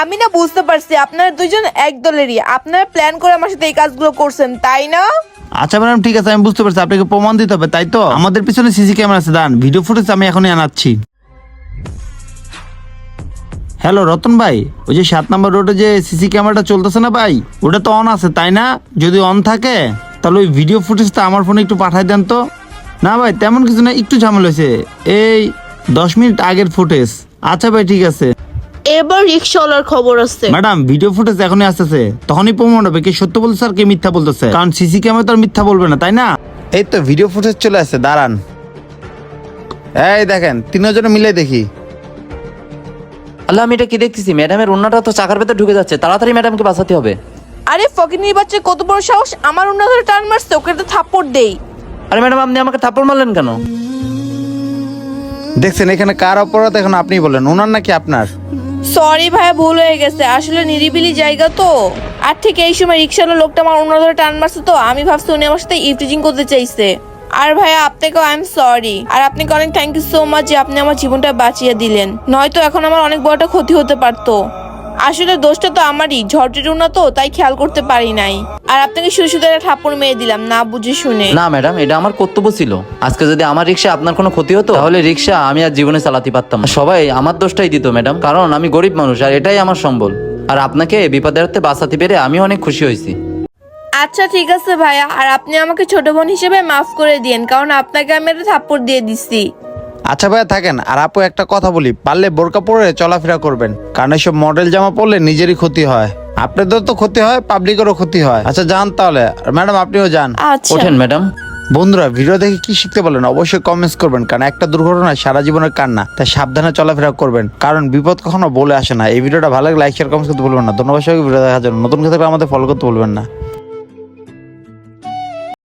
আমি না বুঝতে পারছি, আপনারা দুজন এক দলেরই। আপনারা প্ল্যান করে আমার সাথে এই কাজগুলো করছেন, তাই না? আচ্ছা ম্যাডাম, ঠিক আছে, আমি বুঝতে পারছি, আপনাকে প্রমাণ দিতে হবে, তাই তো? আমাদের পিছনে সিসি ক্যামেরা আছে দান ভিডিও ফুটেজ আমি এখনই আনাচ্ছি। হ্যালো রতন ভাই, ওই যে সাত নম্বর রোডে যে সিসি ক্যামেরাটা চলতেছে না ভাই, ওটা তো অন আছে, তাই না? যদি অন থাকে, তাহলে ওই ভিডিও ফুটেজটা আমার ফোনে একটু পাঠাই দেন তো। না ভাই, তেমন কিছু না, একটু ঝামেলা হয়েছে। এই দশ মিনিট আগের ফুটেজ আচ্ছা ভাই, ঠিক আছে। এবার রিক্সাওয়ালার খবর আছে। ম্যাডাম ভিডিও ফুটেজ এখনই আসতেছে। তখনই প্রমাণ হবে কে সত্য বলছে আর কে মিথ্যা বলতেছে। কারণ সিসি ক্যামেরা তো আর মিথ্যা বলবে না তাই না? এই তো ভিডিও ফুটেজ চলে আসছে দাঁড়ান। এই দেখেন তিনজনে মিলে দেখি। আল্লাহ আমি এটা কি দেখতেছি? ম্যাডামের অন্যটা তো চাকার ভেতর ঢুকে যাচ্ছে তাড়াতাড়ি ম্যাডামকে বাঁচাতে হবে। আরে ফকিনির বাচ্চা কত বড় সাহস? আমার অন্য ধরে টান মারছে ওকে তো থাপ্পড় দেই। আরে ম্যাডাম আপনি আমাকে থাপ্পড় মারলেন কেন? দেখছেন এখানে কার অপরাধ এখন আপনি বলেন ওনার নাকি আপনার? সরি ভাই, ভুল হয়ে গেছে। আসলে নিরিবিলি জায়গা তো। আর ঠিক এই সময় রিক্সাওয়ালা লোকটা আমার অন্য ধরে টান মারছে তো। আমি ভাবছি উনি আমার সাথে ইফটিজিং করতে চাইছে। আর ভাইয়া আপনাকেও আই এম সরি আর আপনাকে অনেক থ্যাংক ইউ সো মাচ যে আপনি আমার জীবনটা বাঁচিয়ে দিলেন। নয়তো এখন আমার অনেক বড়টা ক্ষতি হতে পারতো। আসলে দোষটা তো আমারই ঝড়টিটু না তো তাই খেয়াল করতে পারি নাই। আর আপনাকে শুধু শুধু একটা থাপ্পড় মেরে দিলাম না বুঝে শুনে। না ম্যাডাম এটা আমার কর্তব্য ছিল। আজকে যদি আমার রিক্সা আপনার কোনো ক্ষতি হতো তাহলে রিক্সা আমি আর জীবনে চালাতে পারতাম না। সবাই আমার দোষটাই দিত ম্যাডাম কারণ আমি গরিব মানুষ আর এটাই আমার সম্বল। আর আপনাকে বিপদের হাতে বাঁচাতে পেরে আমি অনেক খুশি হয়েছি। আচ্ছা ঠিক আছে ভাইয়া আর আপনি আমাকে ছোট বোন হিসেবে মাফ করে দিয়েন কারণ আপনাকে আমি একটা থাপ্পড় দিয়ে দিচ্ছি আচ্ছা ভাইয়া থাকেন। আর আপু একটা কথা বলি পারলে বোরকা পরে চলাফেরা করবেন। কারণ এসব মডেল জামা পরলে নিজেরই ক্ষতি হয়। আপনাদের তো ক্ষতি হয় পাবলিকেরও ক্ষতি হয়। আচ্ছা যান তাহলে। ম্যাডাম আপনিও যান। আচ্ছা। ওঠেন ম্যাডাম। বন্ধুরা ভিডিও দেখে কি শিখতে পারলেন? অবশ্যই কমেন্টস করবেন কারণ একটা দুর্ঘটনা সারা জীবনের কান্না তাই সাবধানে চলাফেরা করবেন। কারণ বিপদ কখনো বলে আসে না। এই ভিডিওটা ভালো লাগে লাইক শেয়ার কমেন্টস করতে বলবেন না। ধন্যবাদ সবাইকে ভিডিও দেখার জন্য। নতুন ক্ষেত্রে আমাদের ফলো করতে বলবেন না।